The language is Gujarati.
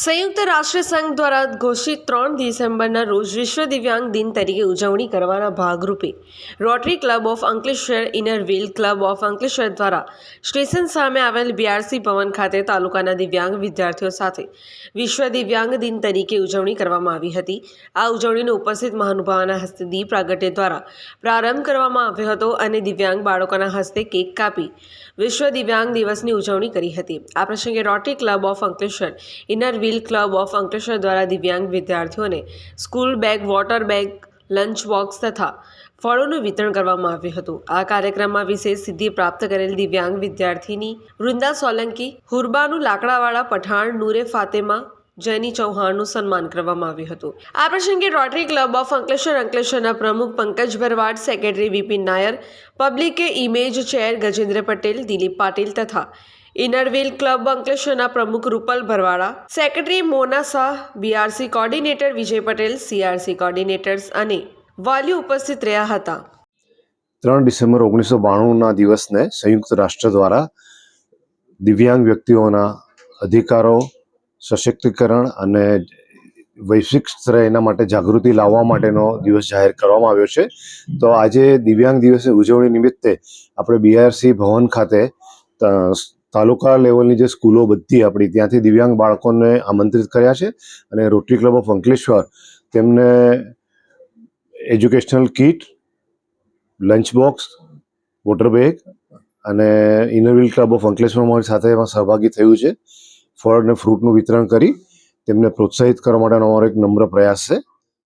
સંયુક્ત રાષ્ટ્ર સંઘ દ્વારા ઘોષિત ત્રણ ડિસેમ્બરના રોજ વિશ્વ દિવ્યાંગ દિન તરીકે ઉજવણી કરવાના ભાગરૂપે rotary club of Ankleshwar, inner wheel club of Ankleshwar દ્વારા સ્ટેશન સામે આવેલ બીઆરસી ભવન ખાતે તાલુકાના દિવ્યાંગ વિદ્યાર્થીઓ સાથે વિશ્વ દિવ્યાંગ દિન તરીકે ઉજવણી કરવામાં આવી હતી. આ ઉજવણીનો ઉપસ્થિત મહાનુભાવના હસ્તે દીપ પ્રાગટ્ય દ્વારા પ્રારંભ કરવામાં આવ્યો હતો અને દિવ્યાંગ બાળકોના હસ્તે કેક કાપી વિશ્વ દિવ્યાંગ દિવસની ઉજવણી કરી હતી. આ પ્રસંગે rotary club of Ankleshwar, inner wheel club of Ankleshwar દ્વારા દિવ્યાંગ વિદ્યાર્થીઓને school bag, water bag, lunch box તથા ફળોનું વિતરણ કરવામાં આવ્યું હતું. આ કાર્યક્રમમાં વિશેષ સિદ્ધિ પ્રાપ્ત કરેલ દિવ્યાંગ વિદ્યાર્થીની વૃંદા સોલંકી, હુરબાનું લાકડાવાળા પઠાણ, નૂરે ફાતેમા, જેની ચૌહાણનું સન્માન કરવામાં આવ્યું હતું. આ પ્રસંગે રોટરી ક્લબ ઓફ અંકલેશ્વર અંકલેશ્વરના પ્રમુખ પંકજ ભરવાડ સેક્રેટરી વિપિન નાયર પબ્લિકે ઇમેજ ચેર ગજેન્દ્ર પટેલ, દિલીપ પાટીલ તથા ઇનરવેલ ક્લબ અંકલેશ્વરના પ્રમુખ Rupal Bharwad, secretary Mona Shah, BRC coordinator Vijay Patel, CRC coordinators અને વાલીઓ ઉપસ્થિત રહ્યા હતા. ત્રણ ડિસેમ્બર ઓગણીસો બાણુંના દિવસને સંયુક્ત રાષ્ટ્ર દ્વારા દિવ્યાંગ વ્યક્તિઓના અધિકારો, સશક્તિકરણ અને વૈશ્વિક સ્તરે એના માટે જાગૃતિ લાવવા માટેનો દિવસ જાહેર કરવામાં આવ્યો છે. તો આજે દિવ્યાંગ દિવસની ઉજવણી નિમિત્તે આપણે બીઆરસી ભવન ખાતે તાલુકા લેવલની જે સ્કૂલો બધી આપણી, ત્યાંથી દિવ્યાંગ બાળકોને આમંત્રિત કર્યા છે અને રોટરી ક્લબ ઓફ અંકલેશ્વર તેમને educational kit, lunch box, water bag અને Inner Wheel club of Ankleshwar અમારી સાથે એમાં સહભાગી થયું છે. ફળ અને ફ્રૂટનું વિતરણ કરી તેમને પ્રોત્સાહિત કરવા માટેનો અમારો એક નમ્ર પ્રયાસ છે.